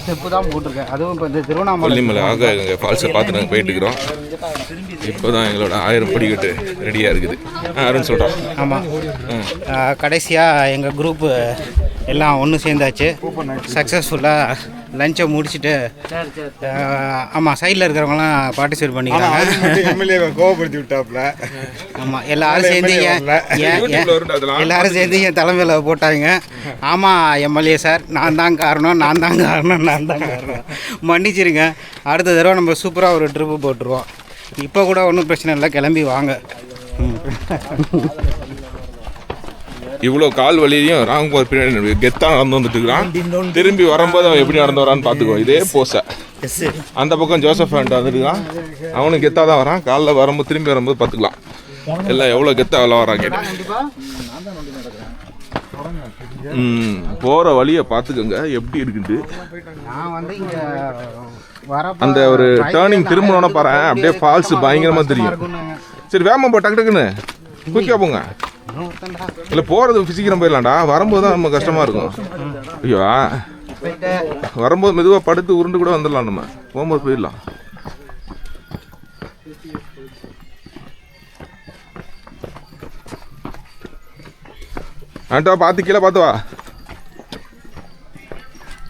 Step தான் போட்டிருக்கேன். அதுவும் இப்போ இந்த திருவண்ணாமலை கொல்லிமலை ஆக எங்கள் ஃபால்ஸை பார்த்து நாங்கள் போயிட்டு இருக்கிறோம். இப்போ தான் எங்களோட ஆயிரம் படிக்கட்டு ரெடியாக இருக்குது. அருண் சொல்கிறோம் ஆமாம் கடைசியாக எங்கள் குரூப்பு எல்லாம் ஒன்று சேர்ந்தாச்சு. சக்ஸஸ்ஃபுல்லாக லஞ்சை முடிச்சுட்டு ஆமாம் சைடில் இருக்கிறவங்களாம் பார்ட்டிசிபேட் பண்ணிக்கிறாங்க. எம்எல்ஏவை கோவப்படுத்தி விட்டாப்ல ஆமாம் எல்லாரும் சேர்ந்து. எல்லாரும் சேர்ந்து என் தலைமையில் போட்டாங்க? ஆமாம் எம்எல்ஏ சார் நான் தான் காரணம் நான் தான் காரணம் நான் தான் காரணம். மன்னிச்சிருங்க. அடுத்த தடவை நம்ம சூப்பராக ஒரு ட்ரிப்பு போட்டுருவோம். இப்போ கூட ஒன்றும் பிரச்சனை இல்லை கிளம்பி வாங்க. ம். இவ்வளோ கால் வலியும் ராம்குமார் பின்னாடி கெத்தாக நடந்து வந்துட்டு இருக்கிறான் திரும்பி வரும்போது அவன் எப்படி நடந்து வரான்னு பார்த்துக்கோ. இதே போஸை அந்த பக்கம் ஜோசப் ஃபேண்ட் வந்துருக்கான் அவனும் கெத்தாக தான் வரான். காலைல வரும்போது திரும்பி வரும்போது பார்த்துக்கலாம். எல்லாம் எவ்வளோ கெத்தாக எல்லாம் வராங்க ம் போகிற வழியை பார்த்துக்கோங்க. எப்படி வர அந்த ஒரு டேர்னிங் திரும்பணும்னா பாரு அப்படியே ஃபால்ஸ் பயங்கரமாக தெரியும். சரி வேகமாக போ டக்கு டக்குன்னு. குயிக்காக போங்க. இல்லை போகிறது சீக்கிரம் போயிடலாம்டா. வரும்போது தான் நம்ம கஷ்டமாக இருக்கும். ஐயோ வரும்போது மெதுவாக படுத்து உருண்டு கூட வந்துடலாம் நம்ம. போகும்போது போயிடலாம். ஆண்டா பார்த்து கீழே பார்த்து வா.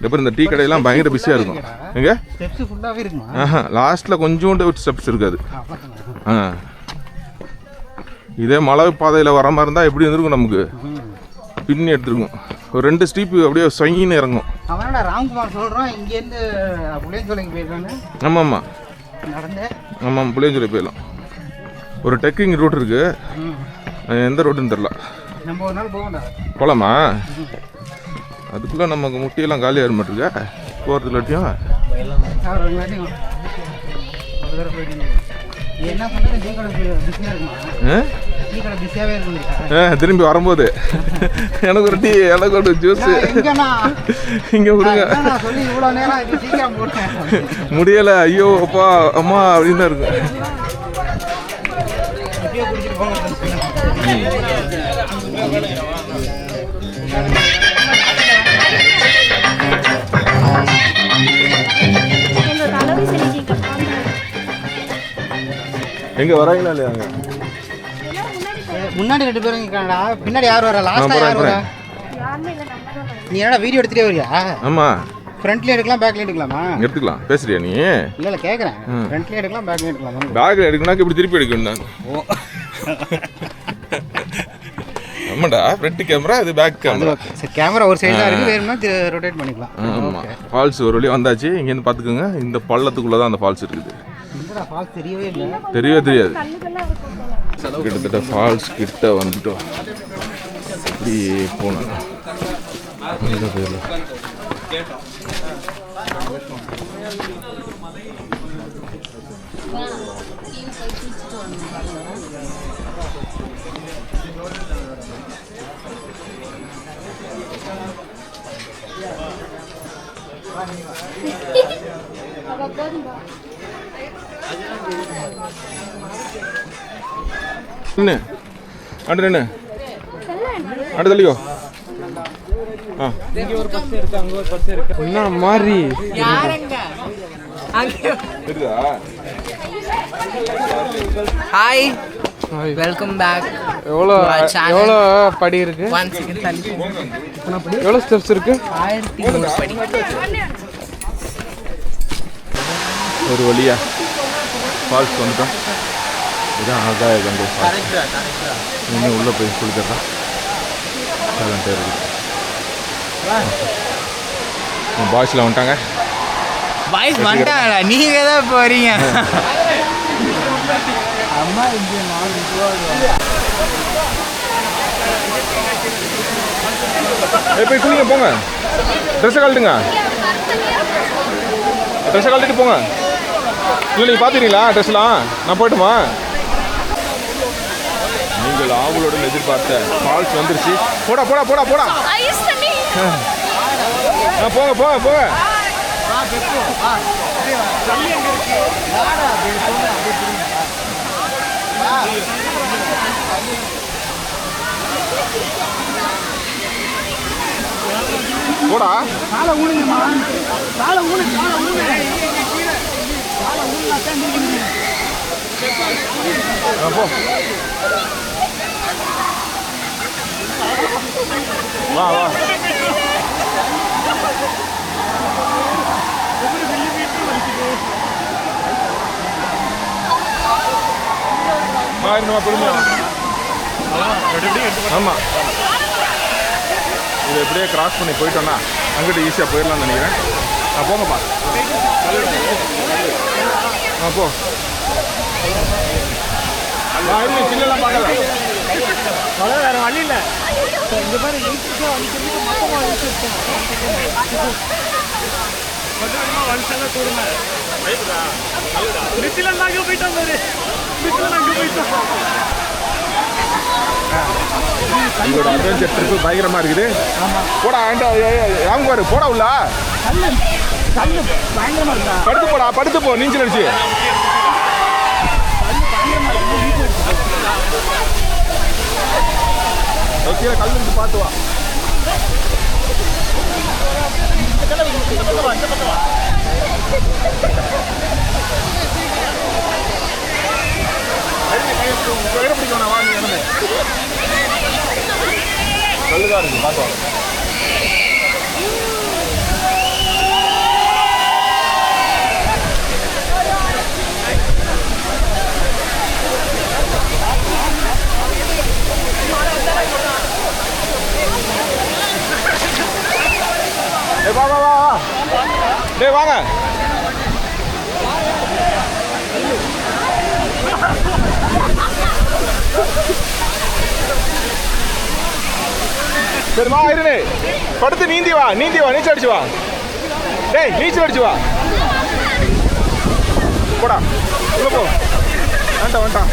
அப்புறம் இந்த டீ கடையெல்லாம் பயங்கர பிஸியாக இருக்கும். எங்க? ஆஹா லாஸ்ட்டில் கொஞ்சோண்டு ஸ்டெப்ஸ் இருக்காது ஆ. இதே மலை பாதையில் வர மாதிரி இருந்தால் எப்படி இருந்திருக்கும் நமக்கு? பின்னி எடுத்துருக்கும். ஒரு ரெண்டு ஸ்டீப்பு அப்படியே சொங்கின்னு இறங்கும். அவனடா ராம்குமார் சொல்கிறான் இங்கேருந்து புளியஞ்சோலைக்கு போயிருக்கானு ஆமாம் ஆமாம் நடந்து. ஆமாம் புளியஞ்சோலை போயிடலாம். ஒரு டெக்கிங் ரூட் இருக்குது எந்த ரூட்டுன்னு தெரில நம்ம ஒரு நாள் போகண்டா போகலாமா அதுக்குள்ளே நமக்கு முட்டியெல்லாம் காலியாக மாட்டிருக்க போகிறது இல்லாட்டியும் இருக்குமா திரும்பி வரும்போது. எனக்கு ஒரு டீ எனக்கு ஒரு ஜூஸ் இங்கே கொடுங்க. முடியலை. ஐயோ அப்பா அம்மா அப்படின்னு தான் இருக்கு. எப்படியோ குடிச்சிட்டு எங்கே வராங்களா இல்லையா அங்கே? முன்னாடி ரெண்டு பேரும் இருக்காங்கடா. பின்னாடி யார் வரா லாஸ்டா யார் வரா நீ என்னடா வீடியோ எடுத்துட்டே வரியா? ஆமாம் ஃப்ரண்ட்லயும் எடுக்கலாம் பேக்லயும் எடுக்கலாமா? எடுத்துக்கலாம். பேசுறியா நீ? இல்ல இல்ல கேக்குறேன். ம். ஃப்ரண்ட்லயும் எடுக்கலாம் பேக்லயும் எடுக்கலாமா? பேக்கில் எடுக்கணும்னா இப்படி திருப்பி எடுக்கணும் நான் ஓ. ஆமாடா ஃப்ரண்ட் கேமரா இது பேக் கேமரா சரி கேமரா ஒரு சைடு தான் இருக்கு வேணும்னா ரொட்டேட் பண்ணிக்கலாம். ஆமாம் ஃபால்ஸ் ஒரு வழியாக வந்தாச்சு இங்கேருந்து பார்த்துக்கோங்க. இந்த பள்ளத்துக்குள்ளே தான் அந்த ஃபால்ஸ் இருக்குது. தெரியவே இல்லை. தெரியவே தெரியாது. கிட்டத்தட்ட ஃபால்ஸ் கிட்ட வந்துட்டோம். இப்படி போனோம். எங்க போயிடலாம் என்ன அண்டு என்ன அண்டு என்ன மாதிரி? ஹாய் வெல்கம் பேக் எவ்வளோ. எவ்வளோ படி இருக்கு? எவ்வளோ ஸ்டெப்ஸ் இருக்கு? ஒரு வழியா. ஃபால்ஸ் வந்துட்டோம் இதான் ஆகாய கங்கை ஃபால்ஸ் இன்னும் உள்ளே போய் குளிக்கிறதா சைலண்டாக இருக்குது பாய்ஸில் வந்துட்டாங்க. பாய்ஸ் வந்துட்டாங்களா நீங்க தான் போறீங்க ஏய் போய் குளிங்க போங்க. ட்ரெஸ்ஸை கழட்டுங்க. ட்ரெஸ்ஸை கழட்டிட்டு போங்க. இல்லை நீங்கள் பார்த்துக்கிறீங்களா ட்ரெஸ்லாம் நான் போய்ட்டுமா? நீங்கள் ஆவலுடன் எதிர்பார்த்த ஃபால்ஸ் வந்துருச்சு. போடா போடா போடா போடா. ஆ போங்க போங்க போங்க. போடா. ஆ, போ வா வா வா இன்னும் பொறுமையா ஆமா. இது எப்படியே கிராஸ் பண்ணி போயிட்டோன்னா அங்கிட்டு ஈஸியாக போயிடலாம்னு நினைக்கிறேன். நான் போங்கப்பா. ஆ போ. வா, இருங்க, சில்லெல்லாம் பார்க்கல வேற வழி இல்ல உங்களோட அட்வென்ச்சர் ட்ரிப்பு பயங்கரமா இருக்குது. போடா ஆண்டா யாங்க பாரு? போடா உள்ள. கண்ணு பயங்கரமா இருக்கா? படுத்து போடா படுத்து போ நீச்சல் அடிச்சு. கீழே கல் இருந்து பார்த்து வா. பிடிக்கணும் வா கல்லுதான் இருக்கு பார்த்து வா டேய் வா வா வா வா டேய் வாங்க. சரி இருவே படுத்து நீந்தி வா நீந்தி வா நீச்சல் அடிச்சு வா. டேய் நீச்சல் அடிச்சு வா. போடா. உள்ள போ. வேண்டாம் வேண்டாம்.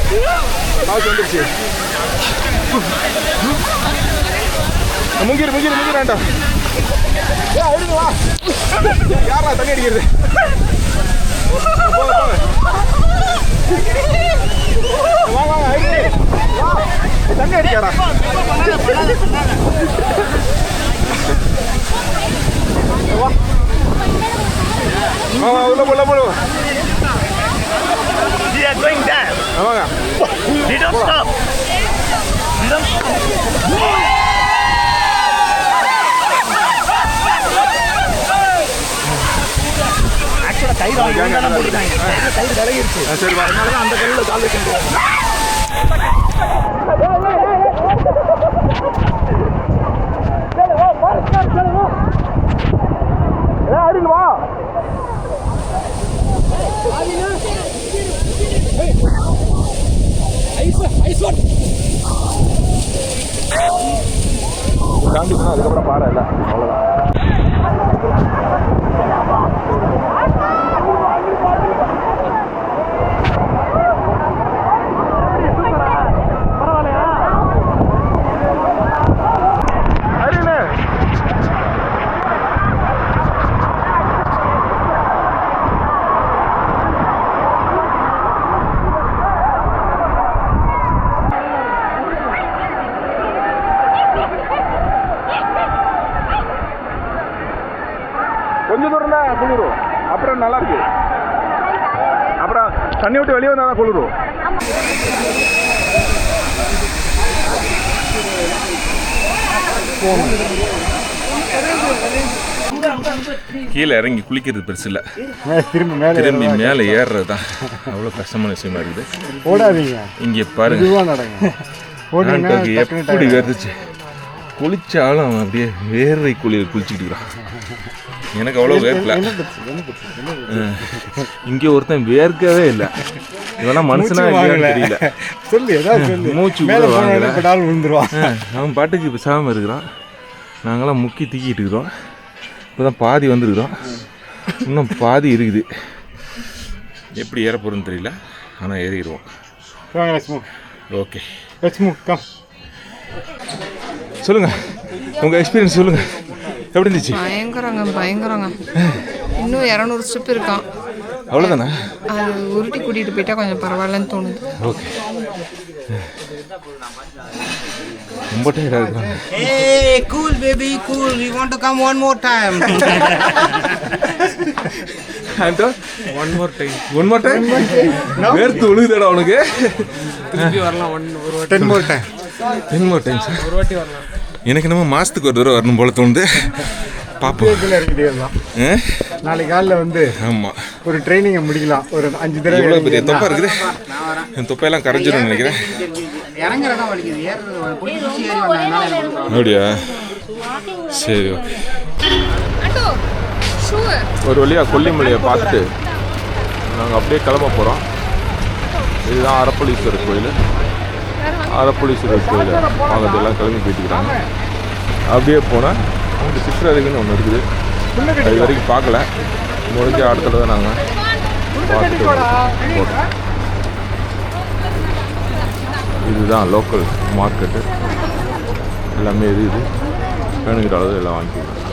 பாவுச்சு வந்துருச்சு. முங்கிரு முங்கிரு முங்கிரு வேண்டாம். யாரா தண்ணி அடிக்கிறது? வாங்க வாங்க தண்ணி அடிக்காரா வா. வா உள்ள உள்ள போ We are going down. We don't stop. We don't stop. அவங்க இவங்க தான் போட்டுட்டாங்க கயிறு விலகிருச்சு அதனால தான் அந்த கல்லுல கால் வைக்க முடியாது அடிங்க வா தாண்டி போனா அதுக்கப்புறம் பாறை இல்லை அவ்வளோதான் அருண் கொஞ்சம் தூரம் தான் குளிரும். அப்புறம் நல்லா இருக்கு. அப்புறம் தண்ணி விட்டு வெளியே வந்தால் தான் குளிரும். கீழே இறங்கி குளிக்கிறது பெருசு இல்லை. திரும்ப மேலே திரும்பி மேலே ஏறுறது தான் அவ்வளோ கஷ்டமான விஷயமா இருக்குது. ஓடாதீங்க. இங்கே பாருங்க. எப்படி வருதுச்சு குளிச்சாலும் அவன் அப்படியே வேர்வை குளிர் குளிச்சுக்கிட்டு இருக்கிறான். எனக்கு அவ்வளோ வேர்க்கல. இங்கே ஒருத்தன் வேர்க்கவே இல்லை. இவெல்லாம் மனுஷனா தெரியல. சொல்லு ஏதாவது மூச்சு. போன பட்டாலும் விழுந்துருவான். அவன் பாட்டுக்கு பேசாமல் இருக்கிறான். நாங்களாம் முக்கி தூக்கிட்டு இருக்கிறோம். இப்போ தான் பாதி வந்துருக்குறோம். இன்னும் பாதி இருக்குது. எப்படி ஏற போகிறோன்னு தெரியல. ஆனால் ஏறிடுவோம். ஓகே லட்சுமு கம் சொல்லுங்கள் உங்கள் எக்ஸ்பீரியன்ஸ் சொல்லுங்கள் எப்படி இருந்துச்சு? பயங்கரங்க பயங்கரங்க. இன்னும் இரநூறு ஸ்டெப் இருக்கான். அவ்வளோதானே அது உருட்டி கூட்டிகிட்டு போயிட்டா கொஞ்சம் பரவாயில்லன்னு தோணுது. ஓகே. ரொம்ப டயர்டாக இருக்கிறாங்க Hey, cool baby, cool. We want to come one more time. Anto? One more time one more time வேர்த்து ஒழுகுதடா உனக்கு. Ten more time ten more time sir ஒரு வாட்டி வரலாம். எனக்கு என்னமோ மாசத்துக்கு ஒரு தடவை வரணும் போல தோணுது. இருந்தான் ஆ? நாளைக்கு காலைல வந்து ஆமா. ஒரு ட்ரைனிங்கை முடிக்கலாம். ஒரு அஞ்சு தடவை எவ்வளோ பெரிய தொப்பை இருக்குது? என் தொப்பையெல்லாம் கரைஞ்சிரும்னு நினைக்கிறேன். அப்படியா? சரி ஓகே. ஒரு வழியாக கொல்லிமலையை பார்த்துட்டு நாங்கள் அப்படியே கிளம்ப போகிறோம் இதுதான் அரப்பளீஸ்வரர் கோயில். அரப்பளீஸ்வரர் கோயில் அவங்க எல்லாம் கிளம்பி போயிட்டுக்கிறாங்க. அப்படியே போனால் அவங்க சிற்றறிவுன்னு ஒன்று இருக்குது. அது வரைக்கும் பார்க்கல. முடிஞ்ச அடுத்த தான் நாங்கள் பார்த்துட்டு போட்டோம் இதுதான் லோக்கல் மார்க்கெட்டு எல்லாமே இது இது. வேணுங்கிற அளவு எல்லாம் வாங்கிக்கலாம்.